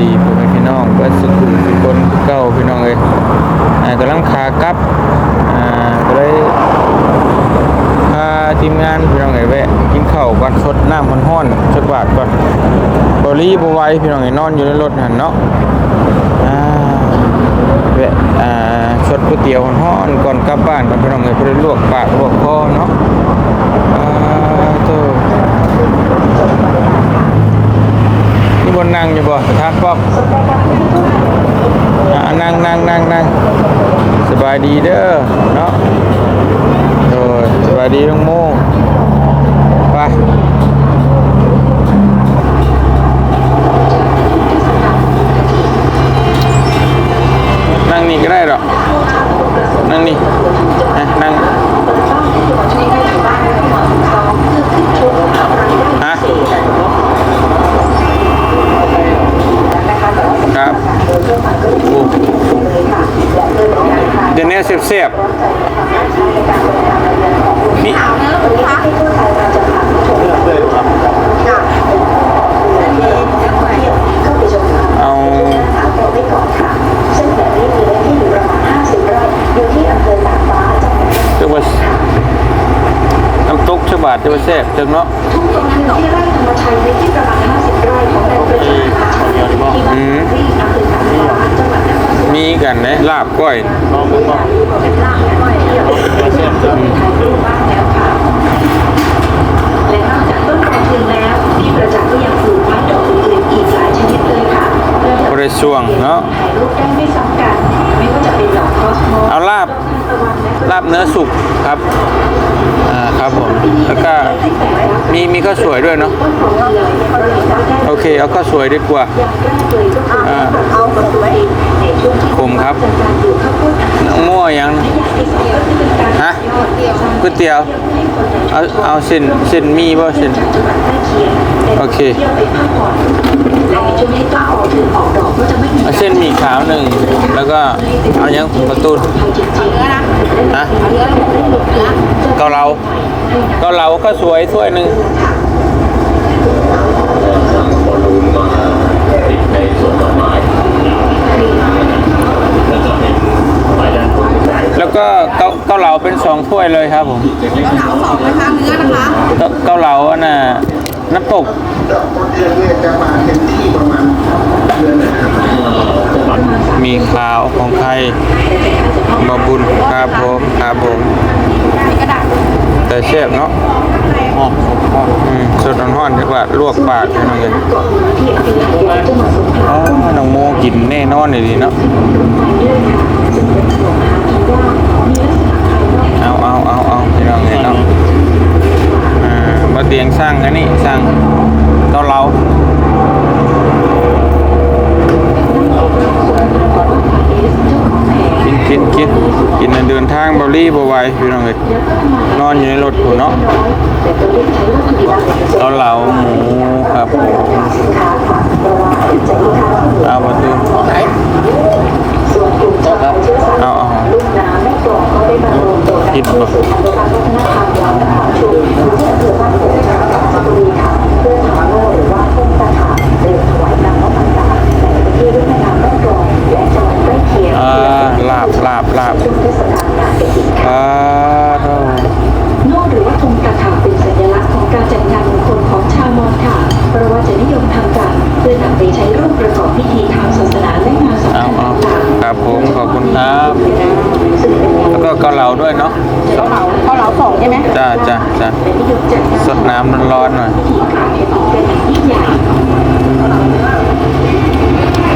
ดีและสดีพ่อแม่พี่น้องเพื่อนสุขุมทุคนเก้าพี่น้องเลยอ่ากำลังขากลับอ่าก็เลยพาทีมงานพี่น้องเลยแวะกินข้าวก่อนสดน้ำมันห้อนสักบาทก่อนบรีบไหวพี่น้องเลยนอนอยู่ในรถหันเนาะอ่าแวะอ่าสดก๋วยเตี๋ยวห้อนก่อนกลับบ้านกันพี่น้องเลยเพื่อลวกปากลวกคอเนาะอ่าโต นี่บนนั่งอยู่บ่ทานป๊อบอ่านั่งนั่งนั่งนั่งสบายดีเด้อเนาะโดยสบายดีน้องโมไปนั่งนี่ก็ได้หรอนั่งนี่อะนั่งฮะ ครับโอ้เดี๋ยวนี้เสียบๆนี่เอาจะว่าน้ำตกฉบา ดจะว่าแซ่บจังเนาะทุ่งตรงนั้นที่ไร่ธรรมชัยในที่ประมาณ50ไร่ของนายประจักษ์ชาวบ้านที่บ้านที่อำเภอตากฟ้าจังหวัดนครศรีมีกันนะลาบก้อยเป็นลาบก้อยที่เราถ่ายรูปบ้างแล้วค่ะและนอกจากต้นกระเทียมแล้วพี่ประจักษ์ก็ยังปลูกไม้ดอกอื่นๆอีกหลายชนิดเลยค่ะเพื่อจะบริช่วงเนาะถ่ายรูปได้ไม่ซ้ำกันไม่ว่าจะเป็นดอกคอสโมเอาลาบ ลาบเนื้อสุกครับอ่าครับผมแล้วก็มีมีข้าวสวยด้วยเนาะต้นของเราเลยก็เลยได้โอเคเอาข้าวสวยดีกว่าอย่างแรกเลยก็คืออ่าเอามาไว้ในช่วงที่ผมครับการปลูกข้าวโพดอะน้องมั่วยังฮะก๋วยเตี๋ยวเอาเอาเส้นเส้นมีบ่เส้นโอเค เที่ยวไปพักผ่อนและในช่วงที่ต้นออกถึงออกดอกก็จะไม่มีเอาเส้นหมี่ขาวหนึ่งแล้วก็เอายังประตูนฮะเกาเหลาเกาเหลาก็สวยถ้วยหนึ่งแล้วก็เกาเกาเหลาเป็นสองถ้วยเลยครับผมเกาเหลาสองนะคะเนื้อนะคะเกาเกาเหลาอันน่ะ น้ำตกดอกต้นเดือนเนี่ยจะมาเต็มที่ประมาณเดือนนะครับมีขาวของใครมาบุญครับผมครับผมมีกระดาษแต่แซ่บเนาะอืมสดร้อนๆดีกว่าลวกปากให้น้องเลยอ๋อน้องโมกินแน่นอนเลยดีเนาะเอาเอาเอาเอาพี่น้องเลยเนาะ อ่ามาเตียงสร้างกันนี่สร้างเกาเหลากินกินกินกินเดินทางบาลี่บ่ไหวพี่น้องเลยนอนอยู่ในรถผมเนาะเกาเหลาหมูครับผมเอาประตูเอาเอา คิดบ่อ่าลาบลาบลาบอ่าเท่านอกหรือว่าธงตะขาเป็นสัญลักษณ์ของการจัดงานมงคลของชาวมอญค่ะเพราะว่าจะนิยมทำกันเพื่อนำไปใช้ร่วมประกอบพิธีทางศาสนาและงานสำคัญต่างๆครับผมขอบคุณครับ วก็เกาเหลาด้วยเนาะเกาเหลาเกาเหลาสองใช่ไหมจ้าจ้าจ้าและนิยมจัดงานสดน้ำร้อนๆหน่อยพิธีการให้ออกเป็นอย่างยิ่งใหญ่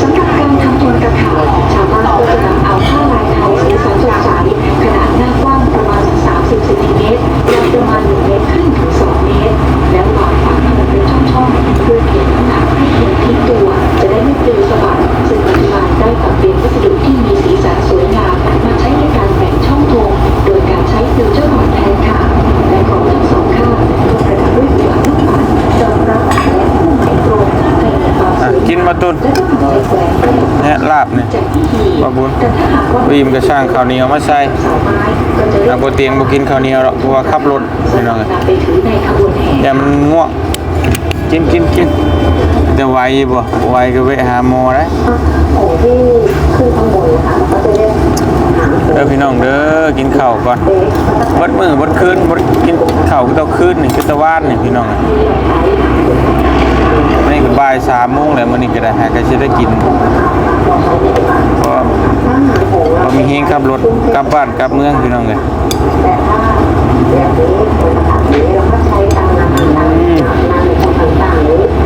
สำหรับการทำโทนกระถางชาวบ้านก็จะนำเอาผ้าลายไทยสีสันสดใสขนาดหน้ากว้างประมาณ30เซนติเมตรยาวประมาณ1เมตร กินมาตุนเนี่ยลาบเนี่ยบาบุญวีมกระช่างข้าวเหนียวมาใส่สาวไม้ก็จะอาโบเตียงบ่กินข้าวเหนียวหรอกเพราะว่าขับรถพี่น้องเอ้ยแห่มันง่วงกินกินกินจะไวบ่ไวก็ไปหาหมได้ผมที่ขึ้นข้างบนนะคะก็จะเรียก เด้อพี่น้องเด้อกินข้าวก่อนบดมือบดคืนบ่กินข้าวก็ต้องคืนนี่คือตะวันนี่พี่น้องนี่ก็บ่าย3โมงแล้วมื้อนี้ก็ได้หาก็สิได้กินเพราะบ่มีเฮงขับรถกลับบ้านกลับเมืองพี่น้องเอ้ยแต่ถ้าแบบนี้หรืม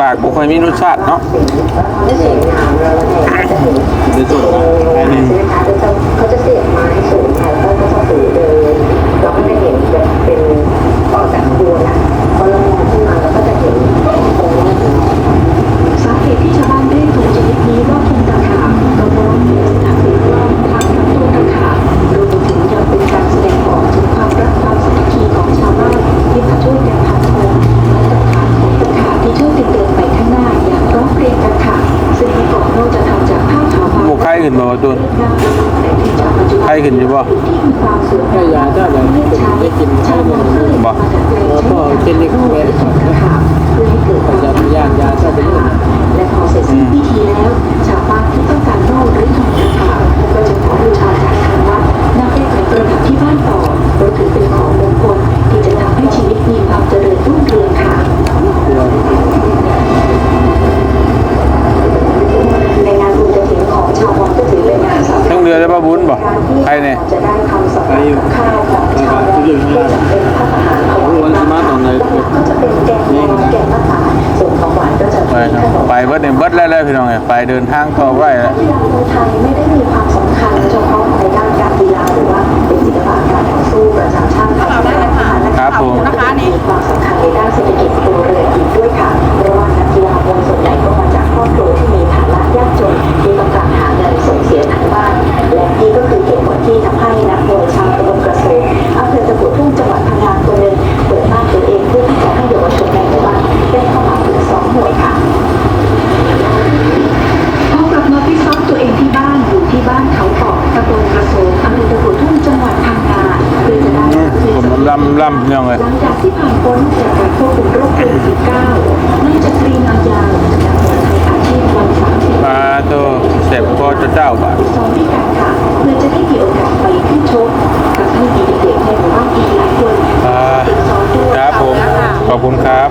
ปากบุคคลมีรสชาติเนาะไม่สวยงามเราเนี่ยจะเห็นเดี๋ยวสุดใช่ไหมคะเขาจะเสียบไม้สูงค่ะแล้วก็จะถือเดินเราก็จะเห็นแบบเป็นออกจากขบวนะพอเรามองขึ้นมาเราก็จะเห็นตรงนี้สาเหตุที่ชาวบ้านเรียกธงชนิดนี้ว่าธง ข้ขึ้นอยู่บ่ไข้ยาถ้าอย่างนี้ได้กินไข้มันบ่แล้วก็เจนเล็กแหวนเพื่อให้เกิดความยายาถ้าเป็นและพอเสร็จสิ้นพิธีแล้ว พี่น้องเอ้ยไปเดินทางต่อไปแล้วกีฬามวยไทยไม่ได้มีความสำคัญเฉพาะในด้านการกีฬาหรือว่าเป็นศิลปะการต่อสู้ประจำชาติไทยเราได้เลยค่ะครับผม นะคะนี่มีความสำคัญในด้านเศรษฐกิจครัว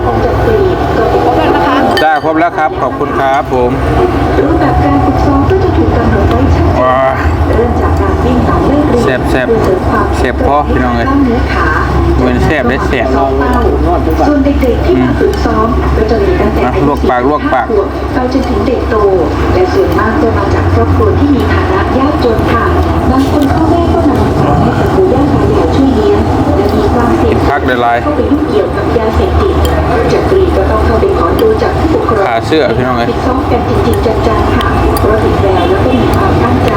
คุณครับผมจากตรีก็เป็นขอบคุณนะคะจ้าครบแล้วครับ ขอบคุณครับผมรูปแบบการฝึกซ้อมก็จะถูกกำหนดไว้ชัดเจนว้า เริ่มจากการวิ่งตามเลขเรียงแซ่บแซ่บเพื่อเสริมความแซ่บพอพี่น้องเอ้ยกล้ามเนื้อขาเหมือนแซ่บได้แซ่บซ้อมเป้าส่วนเด็กๆที่มาฝึกซ้อมก็จะมีตั้งแต่นะอาลยุวกปากลวกปากขวบไปจนถึงเด็กโตและส่วนมากจะมาจากครอบครัวที่มีฐานะยากจนค่ะบางคนพ่อแม่ก็นำของให้กับปู่ย่าตายายช่วยเลี้ยง และมีความเสี่ยงพักได้หลายเข้าไปยุ่งเกี่ยวกับยาเสพติดจักรีก็ต้องเข้าไปขอดูจากผู้ปกครองขาเสื้อพี่น้องเอ้ยฝึกซ้อมกันจริงๆจังๆค่ะเพราะถึงแววแล้วก็มีความตั้งใจ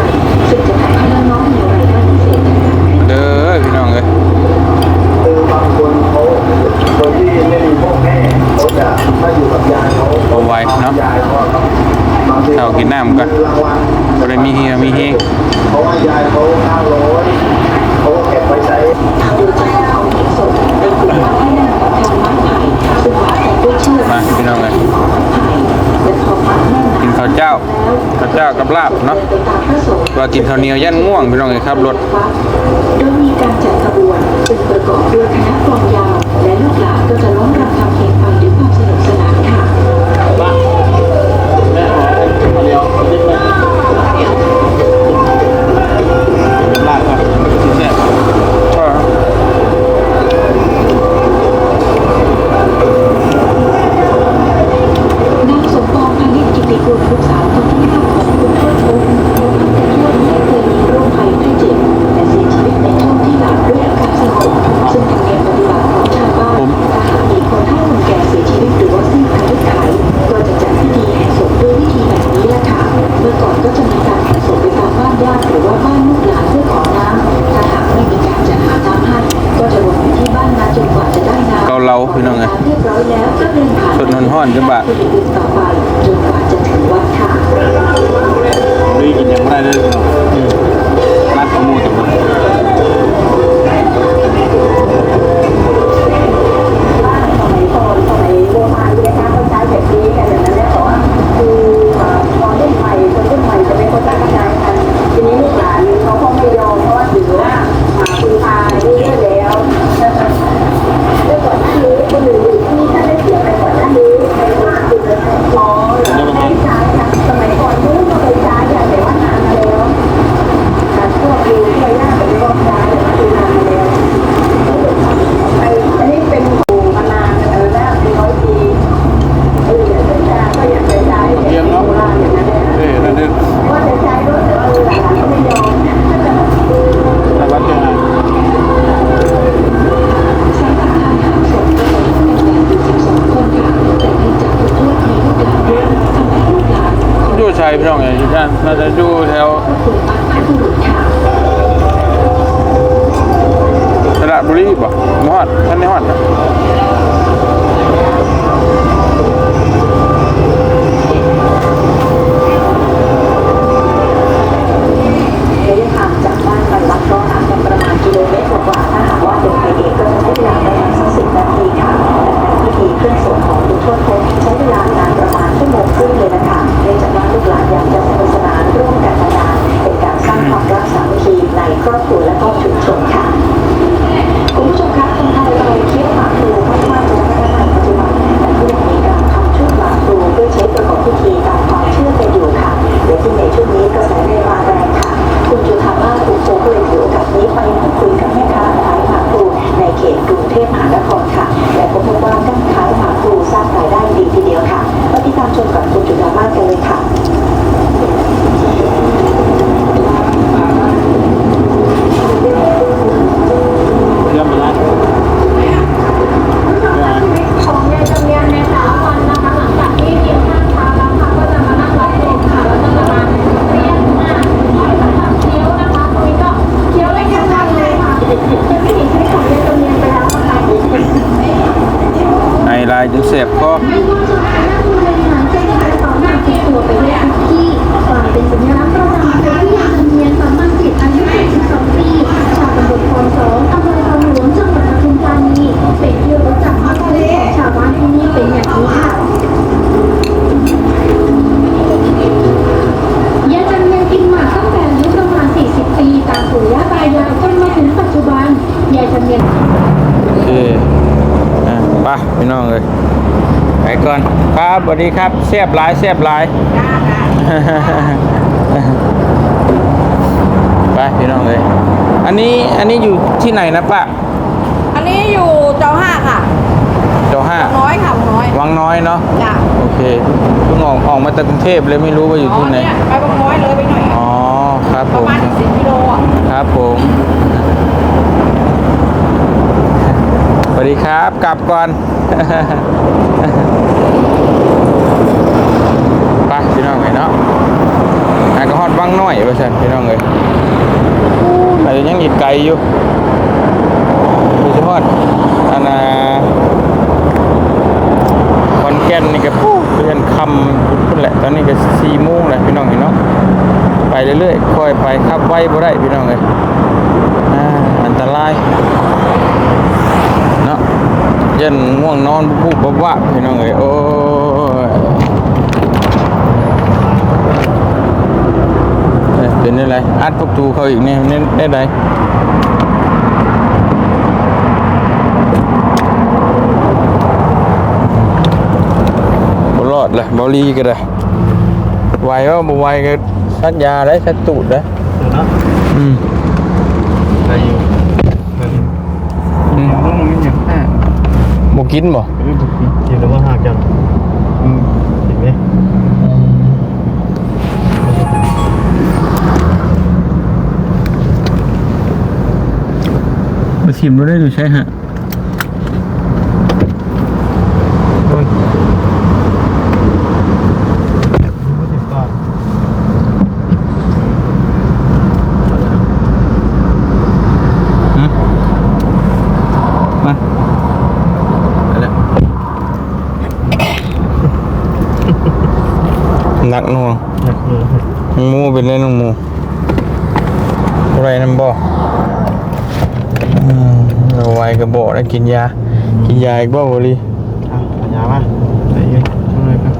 กินข้าวเหนียวยันง่วงพี่น้องเอ้ยครับรถวัดโดยมีการจัดขบวนซึ่งประกอบด้วยคณะกอง ญาติหรือว่าบ้านลูกหลานเพื่อขอน้ำถ้าหากไม่มีการจัดหาน้ำให้ก็จะวนอยู่ที่บ้านนั้จนกว่าจะได้น้ำเราเราพี่น้องไงเรียบร้อยแล้วก็เดินผ่านสดนอนห้อนจังบะต่อไปจนกว่าจะถึงวัดค่ะดูกินอยังไรเลยนัดขโมยตัวบ้านสมัยก่สมัยโบราณเน่ยนะเขาใช้แบบนี้กันนะ ดูแถวคุณบรรพบุรุษค่ะสระบุรีป่ะมอดท่านในฮอดนะระยะทางจากบ้านไปวัดก็ห่างกันประมาณกิโลเมตรกว่าถ้าหากว่าเป็นไปเอง ในครอบครัวและก็ชุมชนค่ะ เคอะไปพี่น้องเลยไป ก่อน ครับสวัสดีครับเสียบหลายเสียบหลายไปพี่น้องเลยอันนี้อันนี้อยู่ที่ไหนนะป้าอันนี้อยู่เจ้าห้าค่ะ เจ้าห้าน้อยค่ะน้อยวังน้อยเนาะจ้ะโอเคเพิ่งออกออกมาจากกรุงเทพเลยไม่รู้ว่าอยู่ที่ไหนเนี่ยไปบางน้อยเลยไปหน่อยอ๋อครับปผระมมาณสิบกิโลอะครับผมสวัสดีครับ กลับก่อน ไปพี่น้องเลยเนาะอากระฮอดวังน้อยไปสันพี่น้องเลยอาจจะยังอีกไกลอยู่ดูสิฮอดอันน่ะคอนแก่นนี่ก็ปูเพื่อนคำพุ่นแหละ ตอนนี้ก็สี่โมงแหละพี่น้องเห็นเนาะ ไปเรื่อยๆ ค่อยไปขับไว้บ่ได้พี่น้องเลยอันตราย เย็นง่วงนอนบุบๆบบว่าบพี่น้องเลยโอ้ยเอ้ยเป็นอะไรอัดพวกตูเขาอีกเนี่ยนี่ได้ไดบ่รอดเลยเบาลีก็ได้ไหวว่าบ่ไหวก็สัดยาได้สัดตูดได้เดี๋ยวนะอืมไปอยู่เดี๋ยว อืม ต้องมีอย่างแน่ บ่ กินบ่ไม่ถูกกินแล้วว่าหักยังอืมเห็นไหมมาชิมดูได้ดูใช่ฮะ โอ้ยไม่ติดปาก ฮะมาอะไรห นักหน่วงหนักเลยหมูเป็นเล่นของหมูอะไรนั่นบ่อืมเอาไว้ก็บอกแล้วกินยา กินยาอีกบ่บ่ลีเอาปัญญามาไปยืนช่วยครับ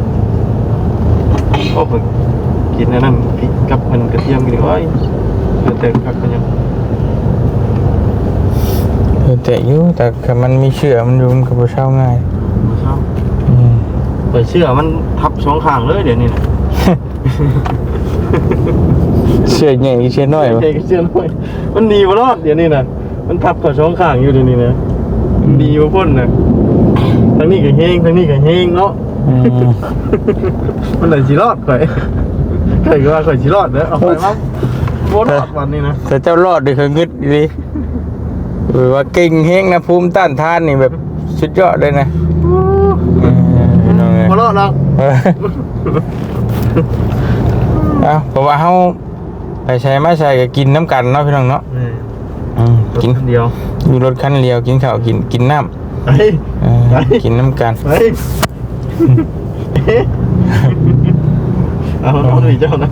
โอ้ผมกินอันนั้นพริกกับมันกระเทียมกันดีกว่าเออแต่ผักมันยังเออแต่อยู่แต่ก็มันมีเชื้อมันอยู่มันก็บ่เช่าง่ายมาเช้าอืมไปเชื่อมันทับสองข้างเลยเดี๋ยวนี้นะ เชื้อใหญ่เชื้อน้อยบ่เด็กเชื่อหน่อยมันดีมาลอดเดี๋ยวนี้นะมันทับกับช่องข้างอยู่เดี๋ยวนี้นะมันดีมาพ่นนะทั้งนี้ก็เฮงทั้งนี้ก็เฮงเนาะอืมมันไหนสิรอดข่อยข่อยก็ว่าข่อยสิรอดเด้อเอาไปมั้งบ่รอดวันนี้นะแต่เจ้ารอดดิคืองึดอีหลีหรือว่าเก่งเฮงนะภูมิต้านทานนี่แบบสุดยอดเลยนะเออพี่น้องเอ้ยบ่รอดหรอก เออเอ้าเพราะว่าเฮาไปใช้มาใช้ก็กินน้ำกันเนาะพี่น้องเนาะนี่อืมรถกินคันเดียวอยู่รถคันเดียวกินข้าวกินกินน้ำเฮ้ยเออไปกินน้ำกัน เฮ้ยเอาเอาหน่อยเจ้านะ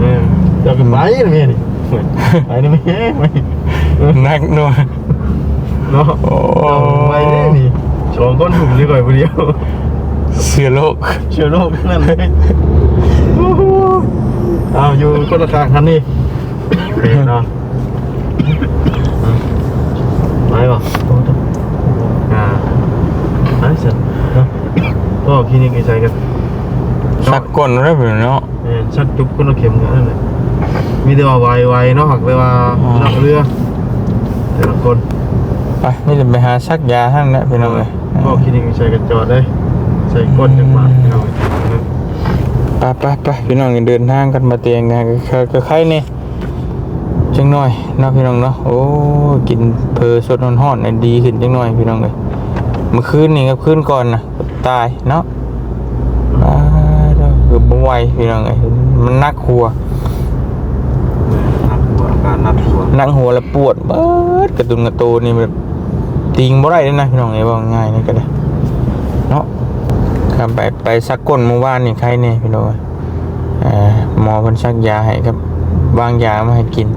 เออเจ้าก็ไปนะแม่นี่ไปนะแม่ไม่นักหนัว เนาะโอ้ เจ้าไปเนี่ยนี่สองคนหุ่มนี่ก่อนคนเดียว เสือโลกเชื้อโรคนั่นเลยเอาอยู่คนละทางคันนี่โอเคเนาะไปป่ะอ่าไปเสร็จเนาะก็คลินิกไอ้ใจกันสักก้นแล้วพี่เนาะเออชัดจุ๊บคนละเข็มกันนั่นแหละมีแต่ว่าไวๆเนาะหักเลยว่าอ๋อนักเรือแต่ละคนไปไม่จะไปหาซักยาท่านนะพี่น้องเลยก็คลินิกไอ้ใจกันจอดได้ ใส่ก้นจังหวะพี่น้องไปไปไปพี่น้องเดินทางกันมาเตียงกันก็ก็ใครนี่จังหน่อยเนาะพี่น้องเนาะโอ้กินเพอสดร้อนๆน่ะดีขึ้นจังหน่อยพี่น้องเลยเมื่อคืนนี่กับคืนก่อนนะตายเนาะตายแล้วคือบ่ไหวพี่น้องเอ้ยมันนักหัวนักหัวอาการนักหัวนั่งหัวแล้วปวดเบิดกระตุนกระตูนี่แบบติงบ่ได้เลยนะพี่น้องไอ้ว่าง่ายนี่ก็ได้เนาะครับ ไปไปซักก้นเมื่อวานนี่ใครเนี่ยพี่น้องเอ่อหมอเพิ่นซักยาให้ครับวางยามาให้กิน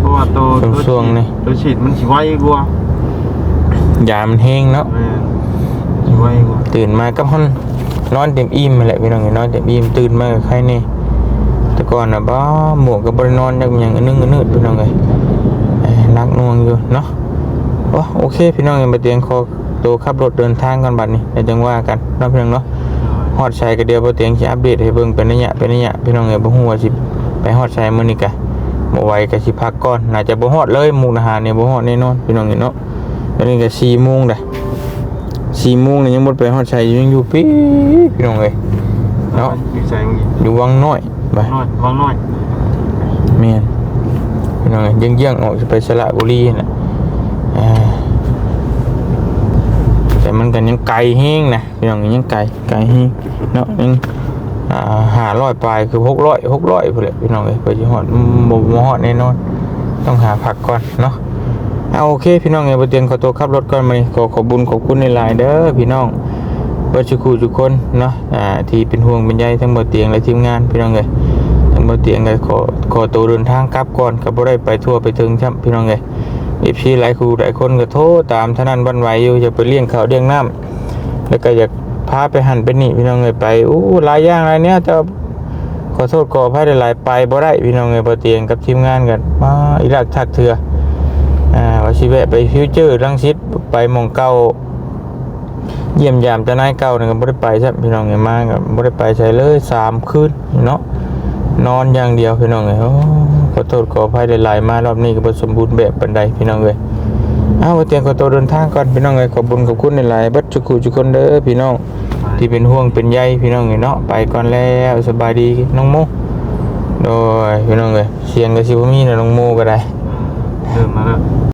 เพราะว่าตัวช่วงๆนี่ตัวฉีดมันสิไวกว่ายามันแห้งเนาะแม่นสิไวกว่าตื่นมาก็พันนอนเต็มอิ่มมาแหละพี่น้องเอ้ยนอนเต็มอิ่มตื่นมากับใครนี่แต่ก่อนน่ะบ้าหมวกก็บ่ได้นอนจักอย่างอันนึงอันนึดพี่น้องเอ้ยเอ้ยนักหน่วงอยู่เนาะโอ้โอเคพี่น้องเอ้ยมาเตียงคอตัวขับรถเดินทางกันบัดนี้เดี๋ยวจังว่ากันเนาะพี่น้องเนาะ ฮอดชัยก็เดียวบ่เตียงสิอัปเดตให้เบิ่งเป็นระยะเป็นระยะพี่น้องเอ้ยบ่ฮู้ว่าสิไปฮอดชัยมื้อนี้กะบ่ไหวก็สิพักก่อนน่าจะบ่ฮอดเลยมุกดาหารนี่บ่ฮอดแน่นอนพี่น้องเอ้ยเนาะตอนนี้ก็4โมงเด้4โมงนี่ยังบ่ไปฮอดชัยยังอยู่ปี๊ดพี่น้องเอ้ยเนาะดีใจมึงอีกอยู่วังน้อยไปน้อยวางน้อยแม่นพี่น้องเอ้ยเยี่ยงๆออกสิไปสระบุรีน่ะอ่า แต่มันยังไกลแฮงนะพี่น้องยังไกลไกลแฮงเนาะยังอ่าหาร้อยปลายคือหกร้อยหกร้อยพอเลยพี่น้องเอ้ยไปที่หอดบ่บ่ฮอดแน่นอน ต้องหาผักก่อนเนาะเอาโอเค พี่น้องเอ้ยบ่เตียงขอตัวขับรถก่อนมาขอขอบุญขอบคุณในหลายเด้อพี่น้องบ่ทุกคู่ทุกคนเนาะอ่าที่เป็นห่วงเป็นใยทั้งบ่เตียงและทีมงานพี่น้องเอ้ยทั้งบ่เตียงก็ขอขอตัวเดินทางกลับก่อนก็บ่ได้ไปทั่วไปถึงครับพี่น้องเอ้ย FC หลายครูหลายคนก็โทรตามท่านั้นวันไหวอยู่จะไปเลี้ยงเขาเลี้ยงน้ำแล้วก็อยากพาไปหันไปนี่พี่น้องเอ้ยไปอู้หลายอย่างหลายเนี้ยแต่ขอโทษขออภัยหลายไปบ่ได้พี่น้องเอ้ยบ่เตียงกับทีมงานกันมาอีรักทักเถื่ออ่าว่าสิแวะไปฟิวเจอร์รังสิตไปมองเก่าเยี่ยมยามจ้านายเก่านี่ก็บ่ได้ไปใช่พี่น้องเอ้ยมาก็บ่ได้ไปใช้เลยสามคืนเนาะนอนอย่างเดียวพี่น้องเอ้ยโอ้ ขอโทษขออภัยหลายๆมารอบนี้ก็บสมบูรณ์แบบปันใดพี่น้องเลยเอาวเตียงขอตัวเดินทางก่อนพี่น้องเลยขอบคุญขอบคุณในหลายๆบัดจุกุจุคนเด้อพี่น้องที่เป็นห่วงเป็นใยพี่น้องเอ้ยเนาะไปก่อนแล้วสบายดีน้องโมโดยพี่น้องเลยเสียงกระซิบ่มีนะน้องโมก็ได้เดินมาแล้ว